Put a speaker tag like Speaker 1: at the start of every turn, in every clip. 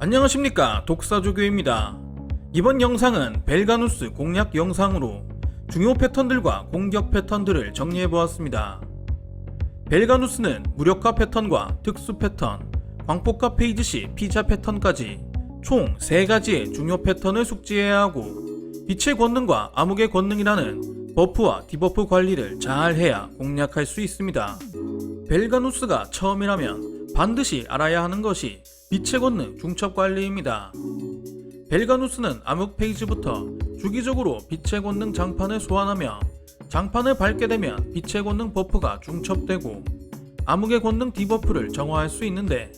Speaker 1: 안녕하십니까 독사조교입니다. 이번 영상은 벨가누스 공략 영상으로 중요 패턴들과 공격 패턴들을 정리해보았습니다. 벨가누스는 무력화 패턴과 특수 패턴, 광폭화 페이지 시 피자 패턴까지 총 3가지의 중요 패턴을 숙지해야 하고 빛의 권능과 암흑의 권능이라는 버프와 디버프 관리를 잘 해야 공략할 수 있습니다. 벨가누스가 처음이라면 반드시 알아야 하는 것이 빛의 권능 중첩 관리입니다. 벨가누스는 암흑 페이지부터 주기적으로 빛의 권능 장판을 소환하며 장판을 밟게 되면 빛의 권능 버프가 중첩되고 암흑의 권능 디버프를 정화할 수 있는데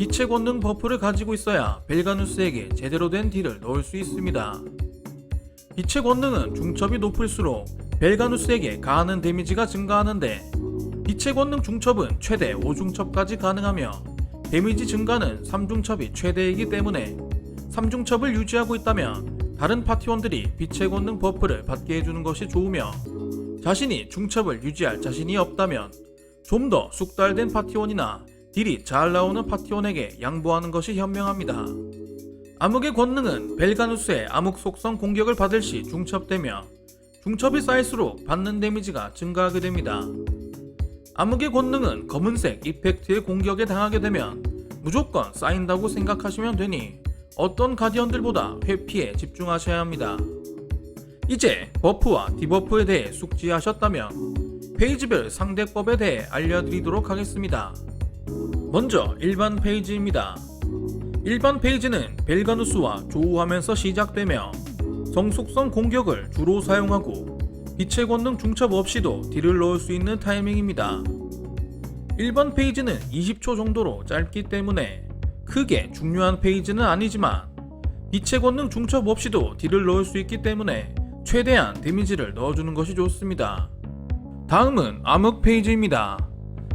Speaker 1: 빛의 권능 버프를 가지고 있어야 벨가누스에게 제대로 된 딜을 넣을 수 있습니다. 빛의 권능은 중첩이 높을수록 벨가누스에게 가하는 데미지가 증가하는데 빛의 권능 중첩은 최대 5중첩까지 가능하며 데미지 증가는 3중첩이 최대이기 때문에 3중첩을 유지하고 있다면 다른 파티원들이 빛의 권능 버프를 받게 해주는 것이 좋으며 자신이 중첩을 유지할 자신이 없다면 좀 더 숙달된 파티원이나 딜이 잘 나오는 파티원에게 양보하는 것이 현명합니다. 암흑의 권능은 벨가누스의 암흑 속성 공격을 받을 시 중첩되며 중첩이 쌓일수록 받는 데미지가 증가하게 됩니다. 암흑의 권능은 검은색 이펙트의 공격에 당하게 되면 무조건 쌓인다고 생각하시면 되니 어떤 가디언들보다 회피에 집중하셔야 합니다. 이제 버프와 디버프에 대해 숙지하셨다면 페이지별 상대법에 대해 알려드리도록 하겠습니다. 먼저 일반 페이지입니다. 일반 페이지는 벨가누스와 조우하면서 시작되며 정속성 공격을 주로 사용하고 빛의 권능 중첩 없이도 딜을 넣을 수 있는 타이밍입니다. 일반 페이지는 20초 정도로 짧기 때문에 크게 중요한 페이지는 아니지만 빛의 권능 중첩 없이도 딜을 넣을 수 있기 때문에 최대한 데미지를 넣어주는 것이 좋습니다. 다음은 암흑 페이지입니다.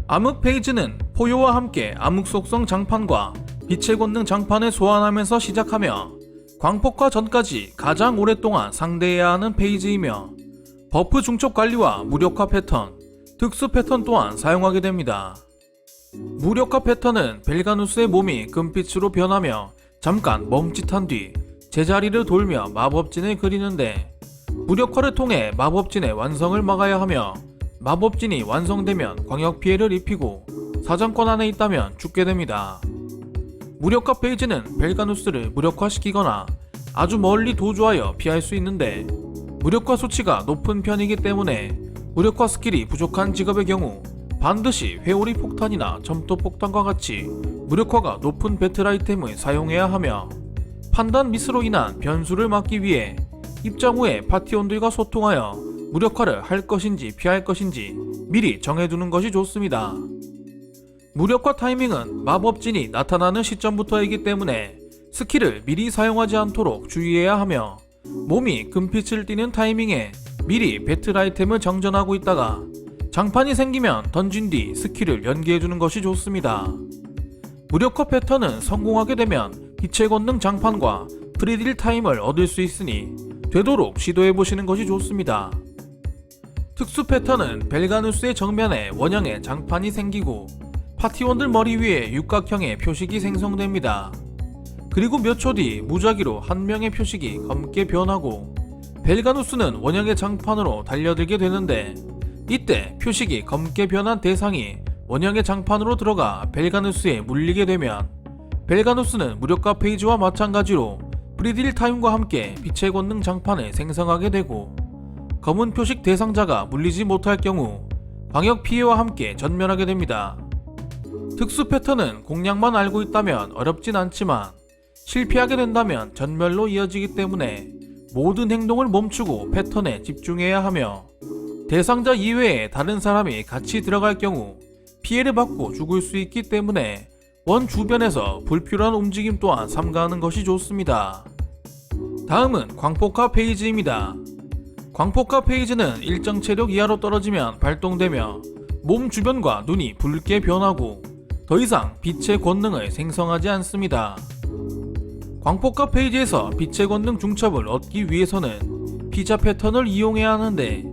Speaker 1: 암흑 페이지는 포효와 함께 암흑 속성 장판과 빛의 권능 장판을 소환하면서 시작하며 광폭화 전까지 가장 오랫동안 상대해야 하는 페이지이며 버프 중첩 관리와 무력화 패턴, 특수 패턴 또한 사용하게 됩니다. 무력화 패턴은 벨가누스의 몸이 금빛으로 변하며 잠깐 멈칫한 뒤 제자리를 돌며 마법진을 그리는데 무력화를 통해 마법진의 완성을 막아야 하며 마법진이 완성되면 광역 피해를 입히고 사정권 안에 있다면 죽게 됩니다. 무력화 페이지는 벨가누스를 무력화시키거나 아주 멀리 도주하여 피할 수 있는데 무력화 수치가 높은 편이기 때문에 무력화 스킬이 부족한 직업의 경우 반드시 회오리 폭탄이나 점토 폭탄과 같이 무력화가 높은 배틀 아이템을 사용해야 하며 판단 미스로 인한 변수를 막기 위해 입장 후에 파티원들과 소통하여 무력화를 할 것인지 피할 것인지 미리 정해두는 것이 좋습니다. 무력화 타이밍은 마법진이 나타나는 시점부터이기 때문에 스킬을 미리 사용하지 않도록 주의해야 하며 몸이 금빛을 띠는 타이밍에 미리 배틀 아이템을 정전하고 있다가 장판이 생기면 던진 뒤 스킬을 연계해주는 것이 좋습니다. 무력화 패턴은 성공하게 되면 빛의 권능 장판과 프리딜 타임을 얻을 수 있으니 되도록 시도해보시는 것이 좋습니다. 특수 패턴은 벨가누스의 정면에 원형의 장판이 생기고 파티원들 머리 위에 육각형의 표식이 생성됩니다. 그리고 몇 초 뒤 무작위로 한 명의 표식이 검게 변하고 벨가누스는 원형의 장판으로 달려들게 되는데 이때 표식이 검게 변한 대상이 원형의 장판으로 들어가 벨가누스에 물리게 되면 벨가누스는 무력화 페이지와 마찬가지로 프리딜 타임과 함께 빛의 권능 장판을 생성하게 되고 검은 표식 대상자가 물리지 못할 경우 광역 피해와 함께 전멸하게 됩니다. 특수 패턴은 공략만 알고 있다면 어렵진 않지만 실패하게 된다면 전멸로 이어지기 때문에 모든 행동을 멈추고 패턴에 집중해야 하며 대상자 이외에 다른 사람이 같이 들어갈 경우 피해를 받고 죽을 수 있기 때문에 원 주변에서 불필요한 움직임 또한 삼가하는 것이 좋습니다. 다음은 광폭화 페이지입니다. 광폭화 페이지는 일정 체력 이하로 떨어지면 발동되며 몸 주변과 눈이 붉게 변하고 더 이상 빛의 권능을 생성하지 않습니다. 광폭화 페이지에서 빛의 권능 중첩을 얻기 위해서는 피자 패턴을 이용해야 하는데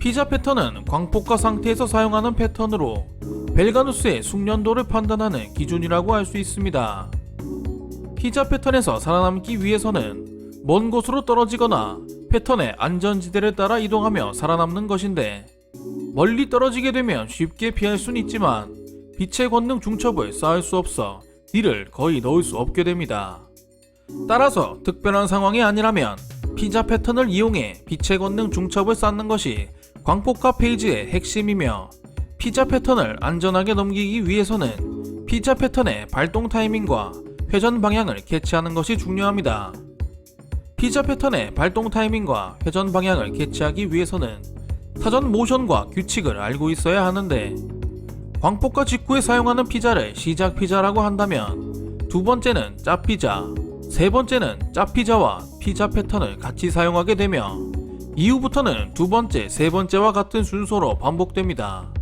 Speaker 1: 피자 패턴은 광폭화 상태에서 사용하는 패턴으로 벨가누스의 숙련도를 판단하는 기준이라고 할 수 있습니다. 피자 패턴에서 살아남기 위해서는 먼 곳으로 떨어지거나 패턴의 안전지대를 따라 이동하며 살아남는 것인데 멀리 떨어지게 되면 쉽게 피할 순 있지만 빛의 권능 중첩을 쌓을 수 없어 딜을 거의 넣을 수 없게 됩니다. 따라서 특별한 상황이 아니라면 피자 패턴을 이용해 빛의 권능 중첩을 쌓는 것이 광폭화 페이지의 핵심이며 피자 패턴을 안전하게 넘기기 위해서는 피자 패턴의 발동 타이밍과 회전 방향을 캐치하는 것이 중요합니다. 피자 패턴의 발동 타이밍과 회전 방향을 캐치하기 위해서는 사전 모션과 규칙을 알고 있어야 하는데 광폭화 직후에 사용하는 피자를 시작 피자라고 한다면 두 번째는 짭 피자, 세 번째는 짭피자와 피자 패턴을 같이 사용하게 되며 이후부터는 두 번째, 세 번째와 같은 순서로 반복됩니다.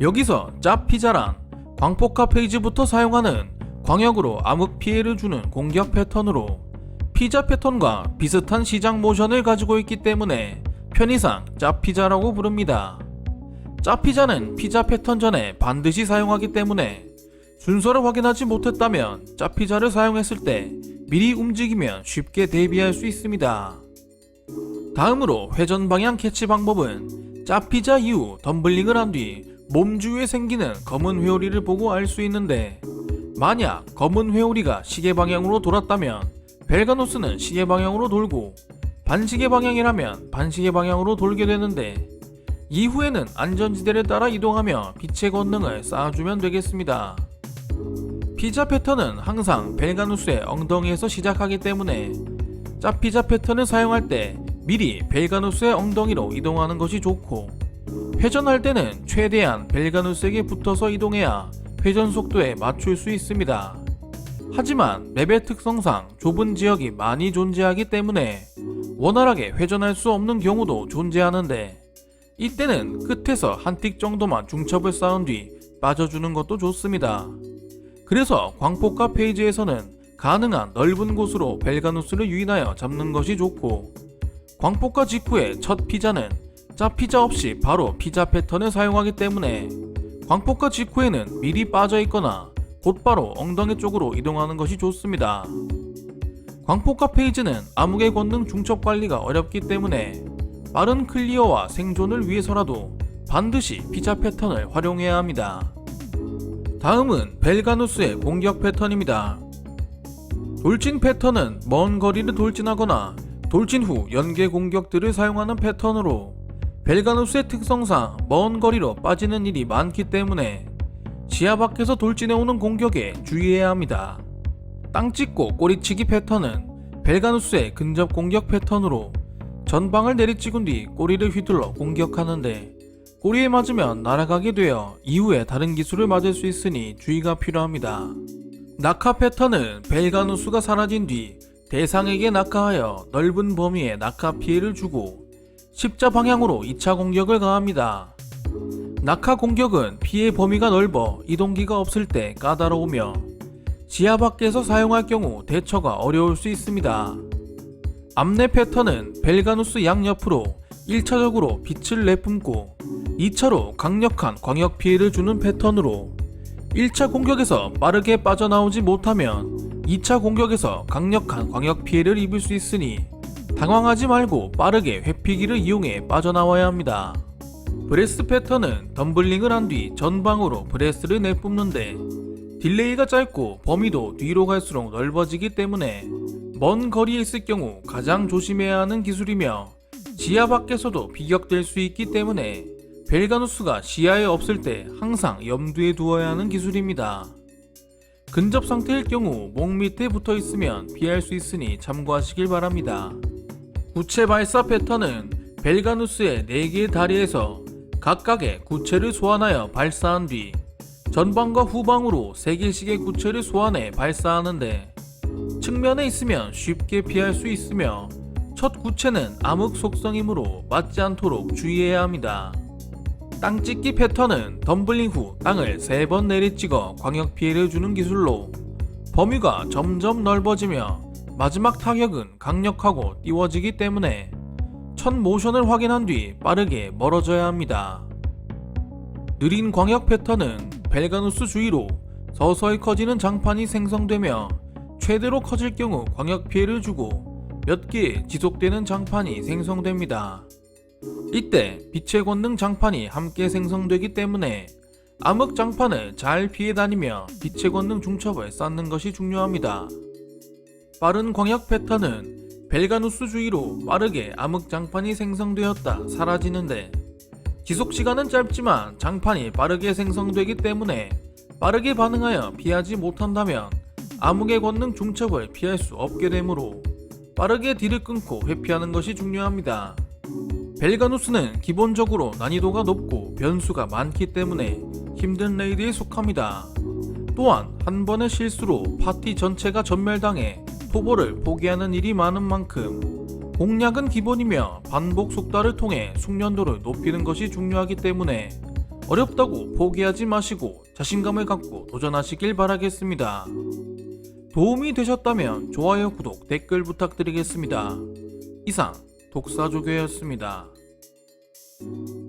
Speaker 1: 여기서 짭피자란 광폭화 페이지부터 사용하는 광역으로 암흑 피해를 주는 공격 패턴으로 피자 패턴과 비슷한 시작 모션을 가지고 있기 때문에 편의상 짭피자라고 부릅니다. 짭피자는 피자 패턴 전에 반드시 사용하기 때문에 순서를 확인하지 못했다면 짭피자를 사용했을 때 미리 움직이면 쉽게 대비할 수 있습니다. 다음으로 회전 방향 캐치 방법은 짭피자 이후 덤블링을 한 뒤 몸 주위에 생기는 검은 회오리를 보고 알 수 있는데 만약 검은 회오리가 시계 방향으로 돌았다면 벨가노스는 시계 방향으로 돌고 반시계 방향이라면 반시계 방향으로 돌게 되는데 이후에는 안전지대를 따라 이동하며 빛의 권능을 쌓아주면 되겠습니다. 피자 패턴은 항상 벨가누스의 엉덩이에서 시작하기 때문에 짭피자 패턴을 사용할 때 미리 벨가누스의 엉덩이로 이동하는 것이 좋고 회전할 때는 최대한 벨가누스에게 붙어서 이동해야 회전 속도에 맞출 수 있습니다. 하지만 맵의 특성상 좁은 지역이 많이 존재하기 때문에 원활하게 회전할 수 없는 경우도 존재하는데 이때는 끝에서 한 틱 정도만 중첩을 쌓은 뒤 빠져주는 것도 좋습니다. 그래서 광폭화 페이지에서는 가능한 넓은 곳으로 벨가누스를 유인하여 잡는 것이 좋고 광폭화 직후의 첫 피자는 짭피자 없이 바로 피자 패턴을 사용하기 때문에 광폭화 직후에는 미리 빠져 있거나 곧바로 엉덩이 쪽으로 이동하는 것이 좋습니다. 광폭화 페이지는 암흑의 권능 중첩 관리가 어렵기 때문에 빠른 클리어와 생존을 위해서라도 반드시 피자 패턴을 활용해야 합니다. 다음은 벨가누스의 공격 패턴입니다. 돌진 패턴은 먼 거리를 돌진하거나 돌진 후 연계 공격들을 사용하는 패턴으로 벨가누스의 특성상 먼 거리로 빠지는 일이 많기 때문에 지하 밖에서 돌진해오는 공격에 주의해야 합니다. 땅 찍고 꼬리치기 패턴은 벨가누스의 근접 공격 패턴으로 전방을 내리찍은 뒤 꼬리를 휘둘러 공격하는데 꼬리에 맞으면 날아가게 되어 이후에 다른 기술을 맞을 수 있으니 주의가 필요합니다. 낙하 패턴은 벨가누스가 사라진 뒤 대상에게 낙하하여 넓은 범위의 낙하 피해를 주고 십자 방향으로 2차 공격을 가합니다. 낙하 공격은 피해 범위가 넓어 이동기가 없을 때 까다로우며 지하 밖에서 사용할 경우 대처가 어려울 수 있습니다. 암내 패턴은 벨가누스 양옆으로 1차적으로 빛을 내뿜고 2차로 강력한 광역 피해를 주는 패턴으로 1차 공격에서 빠르게 빠져나오지 못하면 2차 공격에서 강력한 광역 피해를 입을 수 있으니 당황하지 말고 빠르게 회피기를 이용해 빠져나와야 합니다. 브레스 패턴은 덤블링을 한 뒤 전방으로 브레스를 내뿜는데 딜레이가 짧고 범위도 뒤로 갈수록 넓어지기 때문에 먼 거리에 있을 경우 가장 조심해야 하는 기술이며 지하 밖에서도 비격될 수 있기 때문에 벨가누스가 시야에 없을 때 항상 염두에 두어야 하는 기술입니다. 근접 상태일 경우 목 밑에 붙어 있으면 피할 수 있으니 참고하시길 바랍니다. 구체 발사 패턴은 벨가누스의 4개의 다리에서 각각의 구체를 소환하여 발사한 뒤 전방과 후방으로 3개씩의 구체를 소환해 발사하는데 측면에 있으면 쉽게 피할 수 있으며 첫 구체는 암흑 속성이므로 맞지 않도록 주의해야 합니다. 땅 찍기 패턴은 덤블링 후 땅을 3번 내리찍어 광역 피해를 주는 기술로 범위가 점점 넓어지며 마지막 타격은 강력하고 띄워지기 때문에 첫 모션을 확인한 뒤 빠르게 멀어져야 합니다. 느린 광역 패턴은 벨가누스 주위로 서서히 커지는 장판이 생성되며 최대로 커질 경우 광역 피해를 주고 몇 개의 지속되는 장판이 생성됩니다. 이때 빛의 권능 장판이 함께 생성되기 때문에 암흑 장판을 잘 피해 다니며 빛의 권능 중첩을 쌓는 것이 중요합니다. 빠른 광역 패턴은 벨가누스 주위로 빠르게 암흑 장판이 생성되었다 사라지는데 지속 시간은 짧지만 장판이 빠르게 생성되기 때문에 빠르게 반응하여 피하지 못한다면 암흑의 권능 중첩을 피할 수 없게 되므로 빠르게 딜을 끊고 회피하는 것이 중요합니다. 벨가누스는 기본적으로 난이도가 높고 변수가 많기 때문에 힘든 레이드에 속합니다. 또한 한 번의 실수로 파티 전체가 전멸당해 토보를 포기하는 일이 많은 만큼 공략은 기본이며 반복 속달을 통해 숙련도를 높이는 것이 중요하기 때문에 어렵다고 포기하지 마시고 자신감을 갖고 도전하시길 바라겠습니다. 도움이 되셨다면 좋아요, 구독, 댓글 부탁드리겠습니다. 이상 독사조교였습니다. you